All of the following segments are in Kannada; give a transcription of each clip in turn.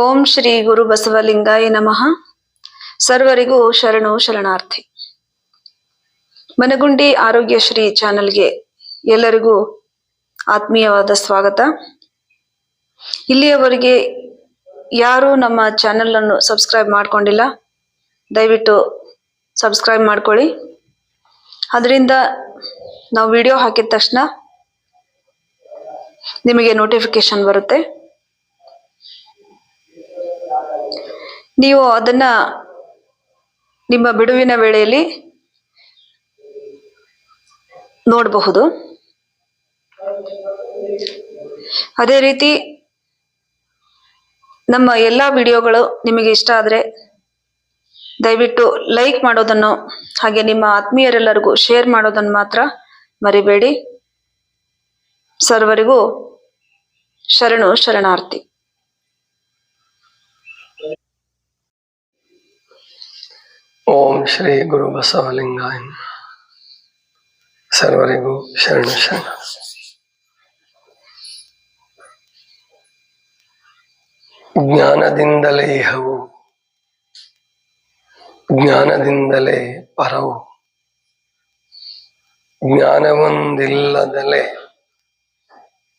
ಓಂ ಶ್ರೀ ಗುರು ಬಸವಲಿಂಗಾಯ ನಮಃ. ಸರ್ವರಿಗೂ ಶರಣು ಶರಣಾರ್ಥಿ. ಮನಗುಂಡಿ ಆರೋಗ್ಯ ಶ್ರೀ ಚಾನೆಲ್ಗೆ ಎಲ್ಲರಿಗೂ ಆತ್ಮೀಯವಾದ ಸ್ವಾಗತ. ಇಲ್ಲಿಯವರೆಗೆ ಯಾರು ನಮ್ಮ ಚಾನೆಲ್ ಅನ್ನು ಸಬ್ಸ್ಕ್ರೈಬ್ ಮಾಡ್ಕೊಂಡಿಲ್ಲ, ದಯವಿಟ್ಟು ಸಬ್ಸ್ಕ್ರೈಬ್ ಮಾಡ್ಕೊಳ್ಳಿ. ಅದರಿಂದ ನಾವು ವಿಡಿಯೋ ಹಾಕಿದ ತಕ್ಷಣ ನಿಮಗೆ ನೋಟಿಫಿಕೇಶನ್ ಬರುತ್ತೆ. ನೀವು ಅದನ್ನ ನಿಮ್ಮ ಬಿಡುವಿನ ವೇಳೆಯಲ್ಲಿ ನೋಡಬಹುದು. ಅದೇ ರೀತಿ ನಮ್ಮ ಎಲ್ಲ ವಿಡಿಯೋಗಳು ನಿಮಗೆ ಇಷ್ಟ ಆದರೆ ದಯವಿಟ್ಟು ಲೈಕ್ ಮಾಡೋದನ್ನು ಹಾಗೆ ನಿಮ್ಮ ಆತ್ಮೀಯರೆಲ್ಲರಿಗೂ ಶೇರ್ ಮಾಡೋದನ್ನು ಮಾತ್ರ ಮರಿಬೇಡಿ. ಸರ್ವರಿಗೂ ಶರಣು ಶರಣಾರ್ಥಿ. ಓಂ ಶ್ರೀ ಗುರು ಬಸವಲಿಂಗಾಯ. ಸರ್ವರಿಗೂ ಶರಣ ಶರಣ ಜ್ಞಾನದಿಂದಲೇ ಇಹವು, ಜ್ಞಾನದಿಂದಲೇ ಪರವು, ಜ್ಞಾನವೊಂದಿಲ್ಲದಲೇ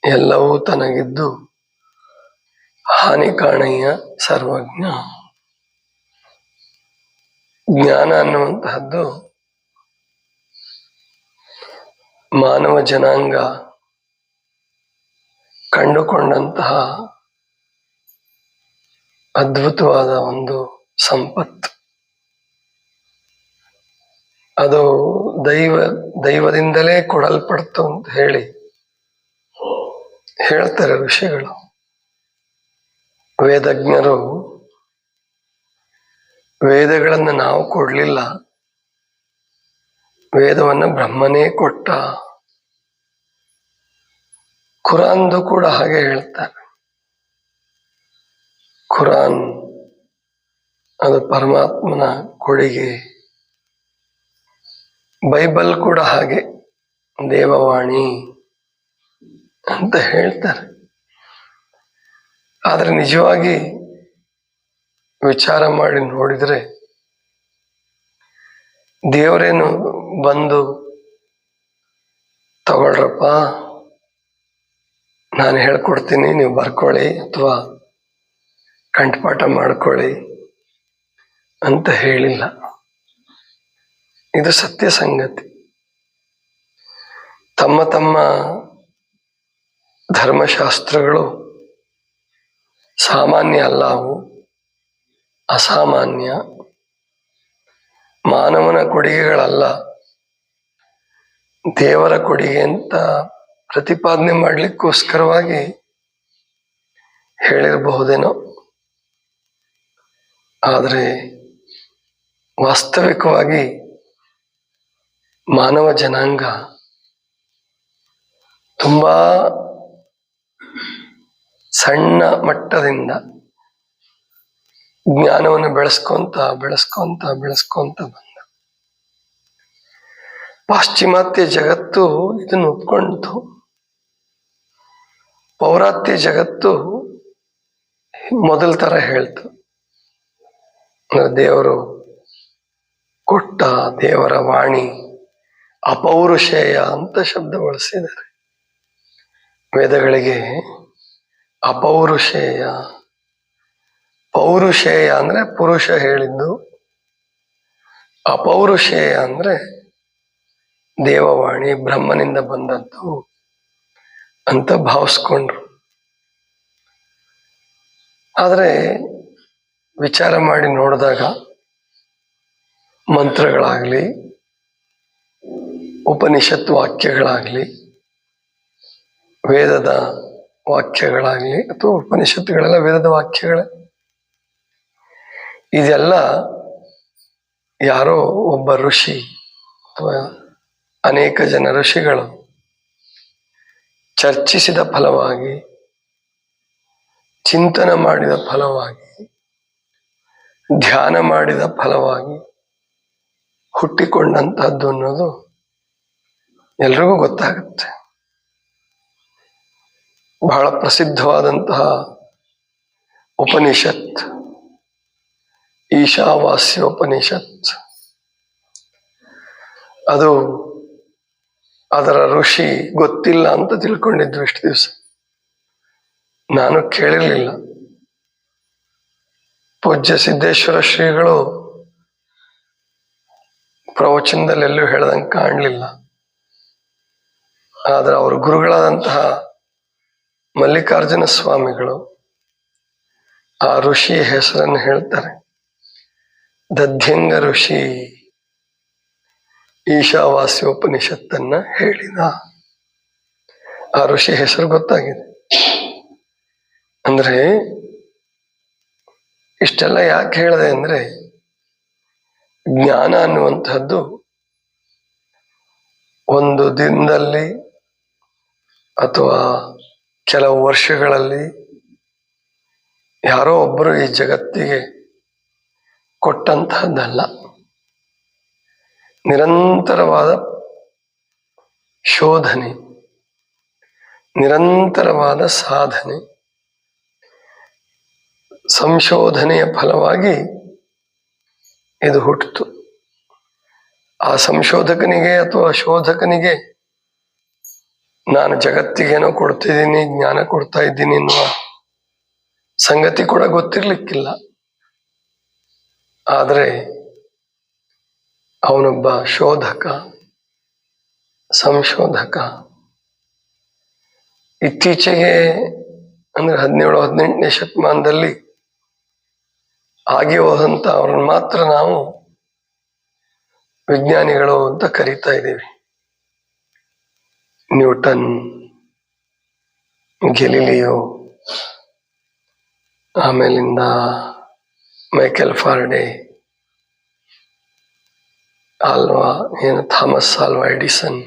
ಎಲ್ಲವೂ ತನಗಿದ್ದು ಹಾನಿ ಸರ್ವಜ್ಞ ಜ್ಞಾನ ಅನ್ನುವಂತಹದ್ದು ಮಾನವ ಜನಾಂಗ ಕಂಡುಕೊಂಡಂತಹ ಅದ್ಭುತವಾದ ಒಂದು ಸಂಪತ್ತು. ಅದು ದೈವ, ದೈವದಿಂದಲೇ ಕೊಡಲ್ಪಡ್ತು ಅಂತ ಹೇಳಿ ಹೇಳ್ತಾರೆ ಋಷಿಗಳು. ವೇದಜ್ಞರು ವೇದಗಳನ್ನು ನಾವು ಕೊಡ್ಲಿಲ್ಲ. ವೇದವನ್ನು ಬ್ರಹ್ಮನೇ ಕೊಟ್ಟ. ಖುರಾನ್ದು ಕೂಡ ಹಾಗೆ ಹೇಳ್ತಾರೆ. ಖುರಾನ್ ಅದು ಪರಮಾತ್ಮನ ಕೊಡುಗೆ. ಬೈಬಲ್ ಕೂಡ ಹಾಗೆ ದೇವವಾಣಿ ಅಂತ ಹೇಳ್ತಾರೆ. ಆದ್ರೆ ನಿಜವಾಗಿ ವಿಚಾರ ಮಾಡಿ ನೋಡಿದರೆ ದೇವರೇನು ಬಂದು ತಗೊಳ್ರಪ್ಪ, ನಾನು ಹೇಳ್ಕೊಡ್ತೀನಿ, ನೀವು ಬರ್ಕೊಳ್ಳಿ ಅಥವಾ ಕಂಠಪಾಠ ಮಾಡ್ಕೊಳ್ಳಿ ಅಂತ ಹೇಳಿಲ್ಲ. ಇದು ಸತ್ಯ ಸಂಗತಿ. ತಮ್ಮ ತಮ್ಮ ಧರ್ಮಶಾಸ್ತ್ರಗಳು ಸಾಮಾನ್ಯ ಅಲ್ಲ ಅವು. ಅಸಾಮಾನ್ಯ ಮಾನವನ ಕೊಡುಗೆಗಳಲ್ಲ. ದೇವರ ಕೊಡುಗೆ ಅಂತ ಪ್ರತಿಪಾದನೆ ಮಾಡಲಿಕ್ಕೋಸ್ಕರವಾಗಿ ಹೇಳಿರಬಹುದೇನೋ. ಆದರೆ ವಾಸ್ತವಿಕವಾಗಿ ಮಾನವ ಜನಾಂಗ ತುಂಬಾ ಸಣ್ಣ ಮಟ್ಟದಿಂದ ಜ್ಞಾನವನ್ನು ಬೆಳೆಸ್ಕೊಂತ ಬೆಳೆಸ್ಕೊಂತ ಬೆಳೆಸ್ಕೊಂತ ಬಂದ. ಪಾಶ್ಚಿಮಾತ್ಯ ಜಗತ್ತು ಇದನ್ನು ಒಪ್ಕೊಂಡಿತು. ಪೌರಾತ್ಯ ಜಗತ್ತು ಮೊದಲ ತರ ಹೇಳ್ತು. ದೇವರು ಕೊಟ್ಟ ದೇವರ ವಾಣಿ ಅಪೌರುಷೇಯ ಅಂತ ಶಬ್ದ ಬಳಸಿದ್ದಾರೆ. ವೇದಗಳಿಗೆ ಅಪೌರುಷೇಯ ಪೌರುಷೇಯ ಅಂದ್ರೆ ಪುರುಷ ಹೇಳಿದ್ದು. ಅಪೌರುಷೇಯ ಅಂದ್ರೆ ದೇವವಾಣಿ, ಬ್ರಹ್ಮನಿಂದ ಬಂದದ್ದು ಅಂತ ಭಾವಿಸ್ಕೊಂಡ್ರು. ಆದರೆ ವಿಚಾರ ಮಾಡಿ ನೋಡಿದಾಗ ಮಂತ್ರಗಳಾಗ್ಲಿ, ಉಪನಿಷತ್ ವಾಕ್ಯಗಳಾಗ್ಲಿ, ವೇದದ ವಾಕ್ಯಗಳಾಗ್ಲಿ ಅಥವಾ ಉಪನಿಷತ್ತುಗಳೆಲ್ಲ ವೇದದ ವಾಕ್ಯಗಳೇ ಇದೆಲ್ಲ ಯಾರೋ ಒಬ್ಬ ಋಷಿ ಅಥವಾ ಅನೇಕ ಜನ ಋಷಿಗಳು ಚರ್ಚಿಸಿದ ಫಲವಾಗಿ, ಚಿಂತನ ಮಾಡಿದ ಫಲವಾಗಿ, ಧ್ಯಾನ ಮಾಡಿದ ಫಲವಾಗಿ ಹುಟ್ಟಿಕೊಂಡಂತಹದ್ದು ಅನ್ನೋದು ಎಲ್ರಿಗೂ ಗೊತ್ತಾಗುತ್ತೆ. ಬಹಳ ಪ್ರಸಿದ್ಧವಾದಂತಹ ಉಪನಿಷತ್. ಈಶಾವಾಸ್ಯೋಪನಿಷತ್. ಅದು ಅದರ ಋಷಿ ಗೊತ್ತಿಲ್ಲ ಅಂತ ತಿಳ್ಕೊಂಡಿದ್ವಿ ಇಷ್ಟು ದಿವಸ. ನಾನು ಕೇಳಿರ್ಲಿಲ್ಲ. ಪೂಜ್ಯ ಸಿದ್ದೇಶ್ವರ ಶ್ರೀಗಳು ಪ್ರವಚನದಲ್ಲಿ ಎಲ್ಲೂ ಹೇಳ್ದಂಗೆ ಕಾಣಲಿಲ್ಲ. ಆದ್ರೆ ಅವ್ರ ಗುರುಗಳಾದಂತಹ ಮಲ್ಲಿಕಾರ್ಜುನ ಸ್ವಾಮಿಗಳು ಆ ಋಷಿ ಹೆಸರನ್ನು ಹೇಳ್ತಾರೆ. ದಧ್ಯಂಗ ಋಷಿ ಈಶಾವಾಸ್ಯೋಪನಿಷತ್ತನ್ನ ಹೇಳಿದ. ಆ ಋಷಿ ಹೆಸರು ಗೊತ್ತಾಗಿದೆ. ಅಂದ್ರೆ ಇಷ್ಟೆಲ್ಲ ಯಾಕೆ ಹೇಳಿದೆ ಅಂದ್ರೆ ಜ್ಞಾನ ಅನ್ನುವಂಥದ್ದು ಒಂದು ದಿನದಲ್ಲಿ ಅಥವಾ ಕೆಲವು ವರ್ಷಗಳಲ್ಲಿ ಯಾರೋ ಒಬ್ಬರು ಈ ಜಗತ್ತಿಗೆ ಕೊಟ್ಟಂತಹದ್ದಲ್ಲ. ನಿರಂತರವಾದ ಶೋಧನೆ, ನಿರಂತರವಾದ ಸಾಧನೆ, ಸಂಶೋಧನೆಯ ಫಲವಾಗಿ ಇದು ಹುಟ್ಟಿತು. ಆ ಸಂಶೋಧಕನಿಗೆ ಅಥವಾ ಶೋಧಕನಿಗೆ ನಾನು ಜಗತ್ತಿಗೇನೋ ಕೊಡ್ತಿದ್ದೀನಿ, ಜ್ಞಾನ ಕೊಡ್ತಾ ಇದ್ದೀನಿ ಎನ್ನುವ ಸಂಗತಿ ಕೂಡ ಗೊತ್ತಿರ್ಲಿಕ್ಕಿಲ್ಲ. ಆದರೆ ಅವನೊಬ್ಬ ಶೋಧಕ, ಸಂಶೋಧಕ. ಇತ್ತೀಚೆಗೆ ಅಂದರೆ ಹದಿನೇಳು, ಹದಿನೆಂಟನೇ ಶತಮಾನದಲ್ಲಿ ಆಗಿ ಹೋದಂಥ ಅವ್ರನ್ನ ಮಾತ್ರ ನಾವು ವಿಜ್ಞಾನಿಗಳು ಅಂತ ಕರೀತಾ ಇದ್ದೀವಿ. ನ್ಯೂಟನ್, ಗೆಲಿಲಿಯೋ, ಆಮೇಲಿಂದ ಮೈಕೆಲ್ ಫಾರ್ಡೆ ಆಲ್ವಾ ಏನು ಥಾಮಸ್ ಆಲ್ವಾ ಎಡಿಸನ್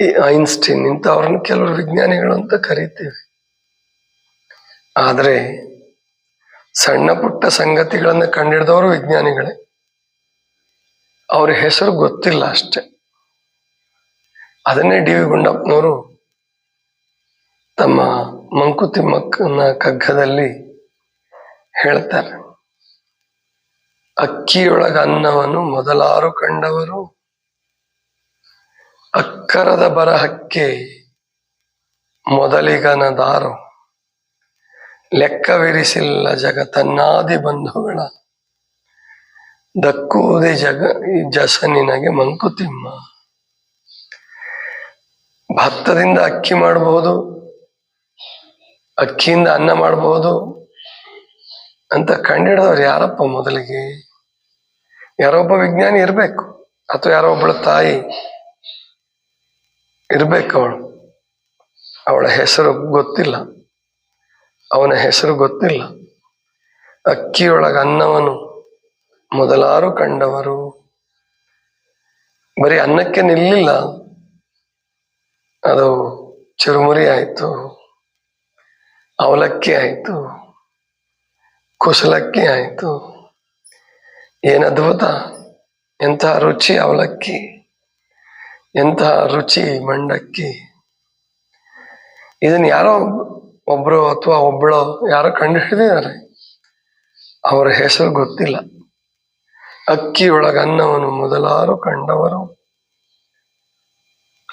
ಈ ಐನ್ಸ್ಟೀನ್ ಇಂಥವ್ರನ್ನ ಕೆಲವರು ವಿಜ್ಞಾನಿಗಳು ಅಂತ ಕರಿತೀವಿ. ಆದರೆ ಸಣ್ಣ ಪುಟ್ಟ ಸಂಗತಿಗಳನ್ನ ಕಂಡಿಡಿದವರು ವಿಜ್ಞಾನಿಗಳೇ. ಅವ್ರ ಹೆಸರು ಗೊತ್ತಿಲ್ಲ ಅಷ್ಟೆ. ಅದನ್ನೇ ಡಿ ವಿ ಗುಂಡಪ್ಪನವರು ತಮ್ಮ ಮಂಕುತಿಮ್ಮಕ್ಕನ ಕಗ್ಗದಲ್ಲಿ ಹೇಳ್ತಾರೆ. ಅಕ್ಕಿಯೊಳಗ ಅನ್ನವನ್ನು ಮೊದಲಾರು ಕಂಡವರು. ಅಕ್ಕರದ ಬರಹಕ್ಕೆ ಮೊದಲಿಗನದಾರು. ಲೆಕ್ಕವಿರಿಸಿಲ್ಲ ಜಗತನ್ನಾದಿ ಬಂಧುಗಳ. ದಕ್ಕುವುದೇ ಜಗ ಜಸ ಜಸನಿನಗೆ ಮಂಕುತಿಮ್ಮ. ಭತ್ತದಿಂದ ಅಕ್ಕಿ ಮಾಡಬಹುದು ಅಕ್ಕಿಯಿಂದ ಅನ್ನ ಮಾಡಬಹುದು ಅಂತ ಕಂಡಿಡಿದವ್ರು ಯಾರಪ್ಪ ಮೊದಲಿಗೆ? ಯಾರೋ ಒಬ್ಬ ವಿಜ್ಞಾನಿ ಇರಬೇಕು, ಅಥವಾ ಯಾರೋ ಒಬ್ಬಳ ತಾಯಿ ಇರ್ಬೇಕು ಅವಳು. ಅವಳ ಹೆಸರು ಗೊತ್ತಿಲ್ಲ. ಅವನ ಹೆಸರು ಗೊತ್ತಿಲ್ಲ. ಅಕ್ಕಿಯೊಳಗ ಅನ್ನವನು ಮೊದಲಾರು ಕಂಡವರು. ಬರೀ ಅನ್ನಕ್ಕೆ ನಿಲ್ಲಿಲ್ಲ. ಅದು ಚುರುಮುರಿ ಆಯಿತು, ಅವಲಕ್ಕಿ ಆಯ್ತು. ಕುಸಲಕ್ಕಿ ಆಯಿತು. ಏನು ಅದ್ಭುತ. ಎಂಥ ರುಚಿ ಅವಲಕ್ಕಿ. ಎಂಥ ರುಚಿ ಮಂಡಕ್ಕಿ. ಇದನ್ನ ಯಾರೋ ಒಬ್ರು ಅಥವಾ ಒಬ್ಬಳು ಯಾರೋ ಕಂಡು ಹಿಡಿದಿದ್ದಾರೆ ಅವರ ಹೆಸರು ಗೊತ್ತಿಲ್ಲ. ಅಕ್ಕಿಯೊಳಗ ಅನ್ನವನ್ನು ಮೊದಲಾರು ಕಂಡವರು.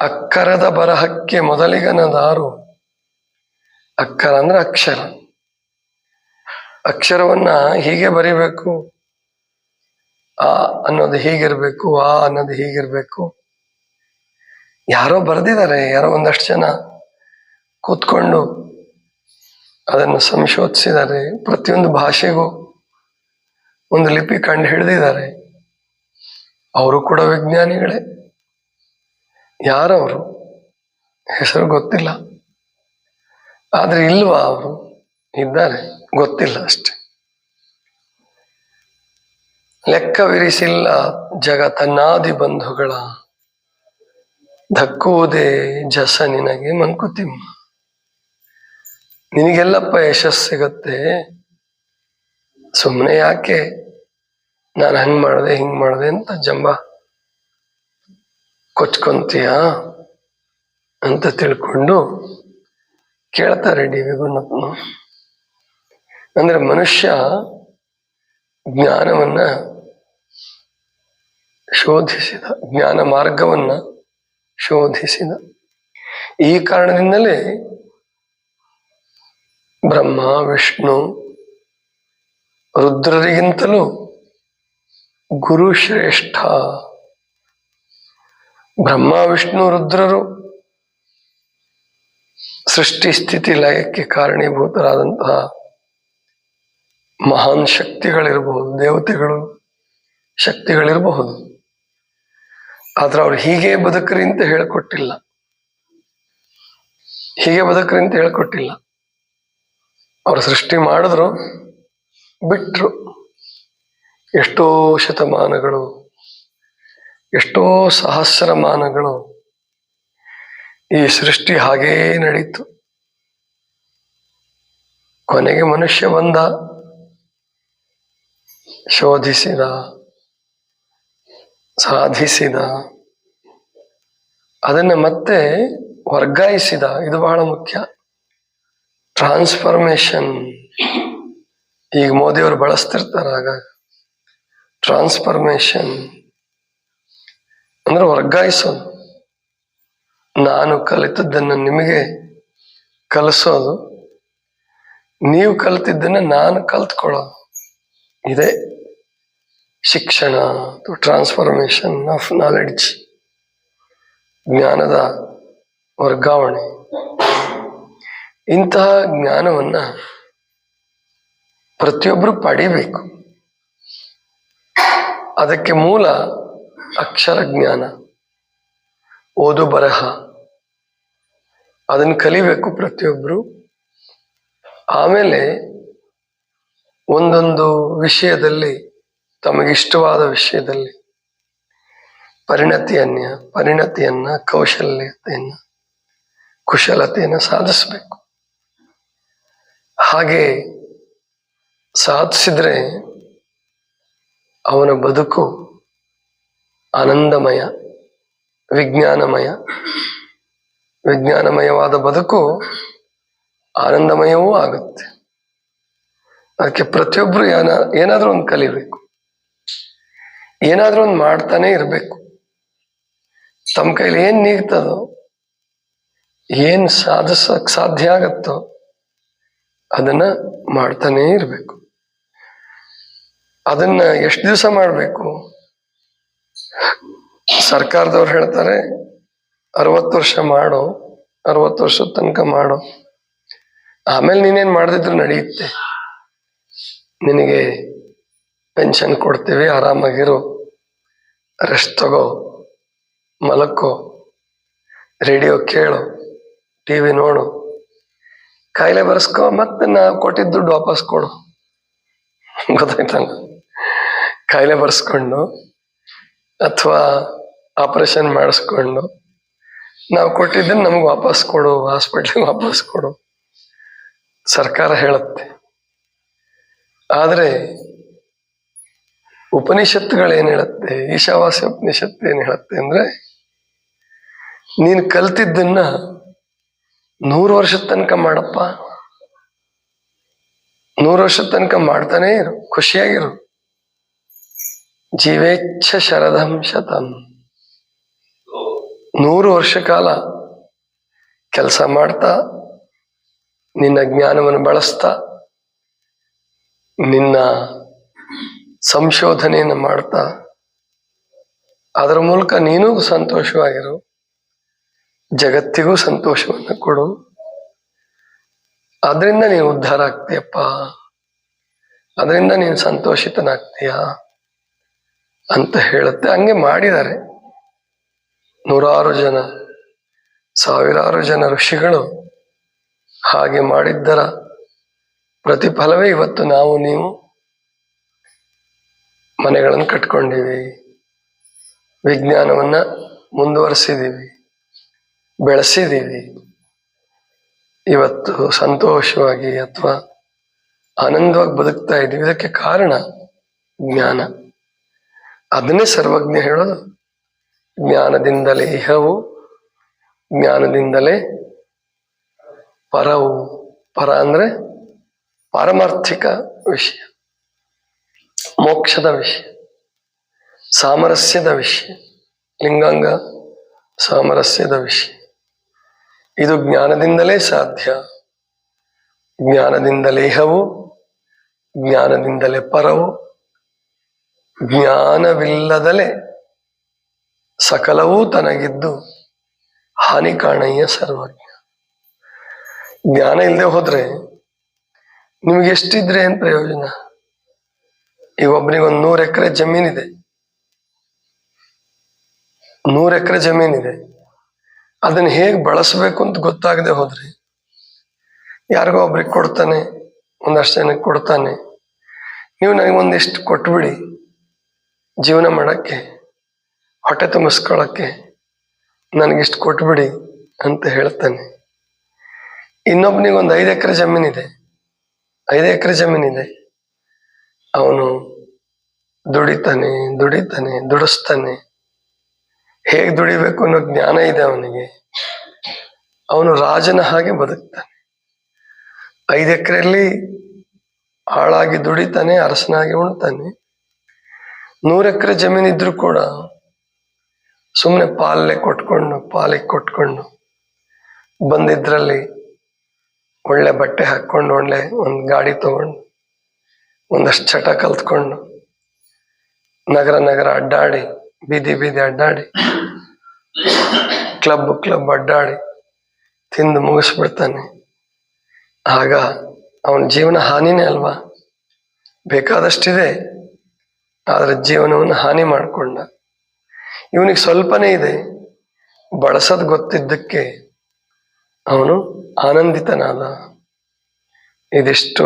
ಅಕ್ಕರದ ಬರಹಕ್ಕೆ ಮೊದಲಿಗನದಾರು. ಅಕ್ಕರ ಅಂದ್ರೆ ಅಕ್ಷರ. ಅಕ್ಷರವನ್ನ ಹೀಗೆ ಬರೀಬೇಕು. ಆ ಅನ್ನೋದು ಹೀಗಿರ್ಬೇಕು, ಆ ಅನ್ನೋದು ಹೀಗಿರ್ಬೇಕು. ಯಾರೋ ಬರೆದಿದ್ದಾರೆ, ಯಾರೋ ಒಂದಷ್ಟು ಜನ ಕೂತ್ಕೊಂಡು ಅದನ್ನು ಸಂಶೋಧಿಸಿದ್ದಾರೆ. ಪ್ರತಿಯೊಂದು ಭಾಷೆಗೂ ಒಂದು ಲಿಪಿ ಕಂಡು ಹಿಡಿದಿದ್ದಾರೆ. ಅವರು ಕೂಡ ವಿಜ್ಞಾನಿಗಳೇ. ಯಾರವರು? ಹೆಸರು ಗೊತ್ತಿಲ್ಲ. ಆದ್ರೆ ಇಲ್ವಾ ಅವರು? ಇದ್ದಾರೆ. ಗೊತ್ತಿಲ್ಲ ಅಷ್ಟೆ. ಲೆಕ್ಕವಿರಿಸಿಲ್ಲ ಜಗತನ್ನಾದಿ ಬಂಧುಗಳ. ಧಕ್ಕುವುದೇ ಜಸ ನಿನಗೆ ಮಂಕುತಿಮ್ಮ. ನಿನಗೆಲ್ಲಪ್ಪ ಯಶಸ್ಸು ಸಿಗತ್ತೆ. ಸುಮ್ಮನೆ ಯಾಕೆ? ನಾನು ಹಂಗ್ ಮಾಡಿದೆ, ಹಿಂಗ್ ಮಾಡಿದೆ ಅಂತ ಜಂಬ ಕೊಚ್ಕೊಂತೀಯ ಅಂತ ತಿಳ್ಕೊಂಡು ಕೇಳ್ತಾರೆ ಡಿ ವಿ ಅಂದ್ರೆ ಮನುಷ್ಯ ಜ್ಞಾನವನ್ನ ಶೋಧಿಸಿದ, ಜ್ಞಾನ ಮಾರ್ಗವನ್ನ ಶೋಧಿಸಿದ. ಈ ಕಾರಣದಿಂದಲೇ ಬ್ರಹ್ಮ, ವಿಷ್ಣು, ರುದ್ರರಿಗಿಂತಲೂ ಗುರು ಶ್ರೇಷ್ಠ. ಬ್ರಹ್ಮ, ವಿಷ್ಣು, ರುದ್ರರು ಸೃಷ್ಟಿ ಸ್ಥಿತಿ ಲಯಕ್ಕೆ ಕಾರಣೀಭೂತರಾದಂತಹ ಮಹಾನ್ ಶಕ್ತಿಗಳಿರಬಹುದು ದೇವತೆಗಳು ಶಕ್ತಿಗಳಿರಬಹುದು. ಆದ್ರೆ ಅವ್ರು ಹೀಗೆ ಬದುಕ್ರಿ ಅಂತ ಹೇಳ್ಕೊಟ್ಟಿಲ್ಲ. ಹೀಗೆ ಬದುಕ್ರಿ ಅಂತ ಹೇಳ್ಕೊಟ್ಟಿಲ್ಲ. ಅವ್ರು ಸೃಷ್ಟಿ ಮಾಡಿದ್ರು, ಬಿಟ್ರು. ಎಷ್ಟೋ ಶತಮಾನಗಳು, ಎಷ್ಟೋ ಸಹಸ್ರಮಾನಗಳು ಈ ಸೃಷ್ಟಿ ಹಾಗೇ ನಡೀತು. ಕೊನೆಗೆ ಮನುಷ್ಯ ಬಂದ. ಶೋಧಿಸಿದ, ಸಾಧಿಸಿದ, ಅದನ್ನ ಮತ್ತೆ ವರ್ಗಾಯಿಸಿದ. ಇದು ಬಹಳ ಮುಖ್ಯ. ಟ್ರಾನ್ಸ್ಫಾರ್ಮೇಶನ್ ಈಗ ಮೋದಿಯವರು ಬಳಸ್ತಿರ್ತಾರೆ ಆಗ. ಟ್ರಾನ್ಸ್ಫಾರ್ಮೇಶನ್ ಅಂದ್ರೆ ವರ್ಗಾಯಿಸೋದು. ನಾನು ಕಲಿತದ್ದನ್ನು ನಿಮಗೆ ಕಲಿಸೋದು. ನೀವು ಕಲಿತಿದ್ದನ್ನ ನಾನು ಕಲ್ತ್ಕೊಳ್ಳೋದು. ಇದೆ. ಶಿಕ್ಷಣ ಟ್ರಾನ್ಸ್ಫಾರ್ಮೇಶನ್ ಆಫ್ ನಾಲೆಡ್ಜ್ ಜ್ಞಾನದ ವರ್ಗಾವಣೆ. ಇಂತಹ ಜ್ಞಾನವನ್ನ ಪ್ರತಿಯೊಬ್ಬರು ಪಡಿಬೇಕು. ಅದಕ್ಕೆ ಮೂಲ ಅಕ್ಷರ ಜ್ಞಾನ, ಓದು ಬರಹ. ಅದನ್ನು ಕಲಿಬೇಕು ಪ್ರತಿಯೊಬ್ಬರು ಆಮೇಲೆ ಒಂದೊಂದು ವಿಷಯದಲ್ಲಿ ತಮಗಿಷ್ಟವಾದ ವಿಷಯದಲ್ಲಿ ಪರಿಣತಿಯನ್ನ ಪರಿಣತಿಯನ್ನ, ಕೌಶಲ್ಯತೆಯನ್ನ, ಕುಶಲತೆಯನ್ನ ಸಾಧಿಸಬೇಕು. ಹಾಗೆ ಸಾಧಿಸಿದ್ರೆ ಅವನ ಬದುಕು ಆನಂದಮಯ, ವಿಜ್ಞಾನಮಯ, ವಿಜ್ಞಾನಮಯವಾದ ಬದುಕು ಆನಂದಮಯವೂ ಆಗುತ್ತೆ. ಅದಕ್ಕೆ ಪ್ರತಿಯೊಬ್ಬರು ಏನ, ಏನಾದ್ರೂ ಒಂದು ಕಲಿಬೇಕು. ಏನಾದ್ರೂ ಒಂದು ಮಾಡ್ತಾನೆ ಇರಬೇಕು. ತಮ್ಮ ಕೈಲಿ ಏನ್ ನೀಗ್ತದೋ, ಏನ್ ಸಾಧಿಸಕ್ ಸಾಧ್ಯ ಆಗತ್ತೋ ಅದನ್ನ ಮಾಡ್ತಾನೆ ಇರಬೇಕು. ಅದನ್ನ ಎಷ್ಟು ದಿವಸ ಮಾಡಬೇಕು? ಸರ್ಕಾರದವ್ರು ಹೇಳ್ತಾರೆ, ಅರವತ್ತು ವರ್ಷ ಮಾಡು, ಅರವತ್ತು ವರ್ಷದ ತನಕ ಮಾಡು. ಆಮೇಲೆ ನೀನೇನ್ ಮಾಡದಿದ್ರು ನಡೆಯುತ್ತೆ ನಿನಗೆ ಪೆನ್ಷನ್ ಕೊಡ್ತೀವಿ, ಆರಾಮಾಗಿರು. ರೆಸ್ಟ್ ತಗೋ ಮಲಕ್ಕೋ ರೇಡಿಯೋ ಕೇಳು ಟಿ ವಿ ನೋಡು. ಕಾಯಿಲೆ ಬರ್ಸ್ಕೊ, ಮತ್ತೆ ನಾ ಕೊಟ್ಟಿದ್ದ ದುಡ್ಡು ವಾಪಸ್ ಕೊಡು. ಗೊತ್ತಾಯ್ತಲ್ಲ ಕಾಯಿಲೆ ಬರೆಸ್ಕೊಂಡು ಅಥವಾ ಆಪರೇಷನ್ ಮಾಡಿಸ್ಕೊಂಡು ನಾವು ಕೊಟ್ಟಿದ್ದನ್ನು ನಮ್ಗೆ ವಾಪಸ್ ಕೊಡು ಹಾಸ್ಪಿಟ್ಲಿಗೆ ವಾಪಸ್ ಕೊಡು. ಸರ್ಕಾರ ಹೇಳುತ್ತೆ. ಆದ್ರೆ ಉಪನಿಷತ್ತುಗಳು ಏನ್ ಹೇಳುತ್ತೆ? ಈಶಾವಾಸ್ಯ ಉಪನಿಷತ್ತು ಏನ್ ಹೇಳುತ್ತೆ ಅಂದ್ರೆ, ನೀನು ಕಲ್ತಿದ್ದನ್ನ ನೂರು ವರ್ಷದ ತನಕ ಮಾಡಪ್ಪ. ನೂರು ವರ್ಷದ ತನಕ ಮಾಡ್ತಾನೆ ಇರು, ಖುಷಿಯಾಗಿರು. ಜೀವೇಚ್ಛ ಶರದಂ ಶತಂ. ನೂರು ವರ್ಷ ಕಾಲ ಕೆಲಸ ಮಾಡ್ತಾ, ನಿನ್ನ ಜ್ಞಾನವನ್ನು ಬಳಸ್ತಾ, ನಿನ್ನ ಸಂಶೋಧನೆಯನ್ನು ಮಾಡ್ತಾ, ಅದರ ಮೂಲಕ ನೀನು ಸಂತೋಷವಾಗಿರು, ಜಗತ್ತಿಗೂ ಸಂತೋಷವನ್ನು ಕೊಡು. ಅದರಿಂದ ನೀನು ಉದ್ಧಾರ ಆಗ್ತೀಯಪ್ಪ. ಅದರಿಂದ ನೀನು ಸಂತೋಷಿತನಾಗ್ತೀಯ ಅಂತ ಹೇಳುತ್ತೆ. ಹಂಗೆ ಮಾಡಿದ್ದಾರೆ. ನೂರಾರು ಜನ, ಸಾವಿರಾರು ಜನ ಋಷಿಗಳು ಹಾಗೆ ಮಾಡಿದ್ದರ ಪ್ರತಿಫಲವೇ ಇವತ್ತು ನಾವು, ನೀವು ಮನೆಗಳನ್ನು ಕಟ್ಕೊಂಡಿವಿ. ವಿಜ್ಞಾನವನ್ನ ಮುಂದುವರೆಸಿದೀವಿ. ಬೆಳೆಸಿದ್ದೀವಿ ಇವತ್ತು ಸಂತೋಷವಾಗಿ ಅಥವಾ ಆನಂದವಾಗಿ ಬದುಕ್ತಾ ಇದ್ದೀವಿ. ಇದಕ್ಕೆ ಕಾರಣ ಜ್ಞಾನ. ಅದನ್ನೇ ಸರ್ವಜ್ಞ ಹೇಳೋದು. ಜ್ಞಾನದಿಂದಲೇ ಇಹವು, ಜ್ಞಾನದಿಂದಲೇ ಪರವು. ಪರ ಅಂದ್ರೆ ಪಾರಮಾರ್ಥಿಕ ವಿಷಯ. ಮೋಕ್ಷದ ವಿಷಯ, ಸಾಮರಸ್ಯದ ವಿಷಯ, ಲಿಂಗಾಂಗ ಸಾಮರಸ್ಯದ ವಿಷಯ. ಇದು ಜ್ಞಾನದಿಂದಲೇ ಸಾಧ್ಯ. ಜ್ಞಾನದಿಂದಲೇಹವು ಜ್ಞಾನದಿಂದಲೇ ಪರವು, ಜ್ಞಾನವಿಲ್ಲದಲೇ ಸಕಲವೂ ತನಗಿದ್ದು ಹಾನಿ ಕಾಣಯ್ಯ ಸರ್ವಜ್ಞ. ಜ್ಞಾನ ಇಲ್ಲದೆ ಹೋದ್ರೆ ನಿಮ್ಗೆ ಎಷ್ಟಿದ್ರೆ ಏನ್ ಪ್ರಯೋಜನ? ಈಗ ಒಬ್ಬನಿಗೆ ಒಂದು ನೂರು ಎಕರೆ ಜಮೀನಿದೆ ನೂರು ಎಕರೆ ಜಮೀನಿದೆ ಅದನ್ನ ಹೇಗೆ ಬಳಸಬೇಕು ಅಂತ ಗೊತ್ತಾಗದೆ ಹೋದ್ರೆ ಯಾರಿಗೋ ಒಬ್ರಿಗೆ ಕೊಡ್ತಾನೆ, ಒಂದಷ್ಟು ಜನಕ್ಕೆ ಕೊಡ್ತಾನೆ. ನೀವು ನನಗೆ ಒಂದಿಷ್ಟು ಕೊಟ್ಬಿಡಿ ಜೀವನ ಮಾಡಕ್ಕೆ, ಹೊಟ್ಟೆ ತುಂಬಿಸ್ಕೊಳಕ್ಕೆ ನನಗಿಷ್ಟು ಕೊಟ್ಬಿಡಿ ಅಂತ ಹೇಳ್ತಾನೆ. ಇನ್ನೊಬ್ಬನಿಗೆ ಒಂದು ಐದು ಎಕರೆ ಜಮೀನಿದೆ ಐದು ಎಕರೆ ಜಮೀನಿದೆ ಅವನು ದುಡಿತಾನೆ ದುಡಿತಾನೆ, ದುಡಿಸ್ತಾನೆ. ಹೇಗೆ ದುಡಿಬೇಕು ಅನ್ನೋ ಜ್ಞಾನ ಇದೆ ಅವನಿಗೆ. ಅವನು ರಾಜನ ಹಾಗೆ ಬದುಕ್ತಾನೆ. ಐದು ಎಕರೆಯಲ್ಲಿ ಹಾಳಾಗಿ ದುಡಿತಾನೆ, ಅರಸನಾಗಿ ಉಣ್ತಾನೆ. ನೂರ ಎಕರೆ ಜಮೀನಿದ್ರು ಕೂಡ ಸುಮ್ಮನೆ ಪಾಲೆ ಕೊಟ್ಕೊಂಡು ಪಾಲಿಗೆ ಕೊಟ್ಕೊಂಡು ಬಂದಿದ್ರಲ್ಲಿ ಒಳ್ಳೆ ಬಟ್ಟೆ ಹಾಕೊಂಡು ಒಳ್ಳೆ ಒಂದು ಗಾಡಿ ತಗೊಂಡು ಒಂದಷ್ಟು ಚಟ ಕಲ್ತ್ಕೊಂಡು ನಗರ ನಗರ ಅಡ್ಡಾಡಿ, ಬೀದಿ ಬೀದಿ ಅಡ್ಡಾಡಿ, ಕ್ಲಬ್ ಕ್ಲಬ್ ಅಡ್ಡಾಡಿ ತಿಂದು ಮುಗಿಸ್ಬಿಡ್ತಾನೆ. ಆಗ ಅವನ ಜೀವನ ಹಾನಿನೇ ಅಲ್ವಾ? ಬೇಕಾದಷ್ಟಿದೆ. ಆದರೆ ಜೀವನವನ್ನು ಹಾನಿ ಮಾಡಿಕೊಂಡ. ಇವನಿಗೆ ಸ್ವಲ್ಪನೇ ಇದೆ. ಬಳಸೋದು ಗೊತ್ತಿದ್ದಕ್ಕೆ ಅವನು ಆನಂದಿತನಾದ. ಇದಿಷ್ಟು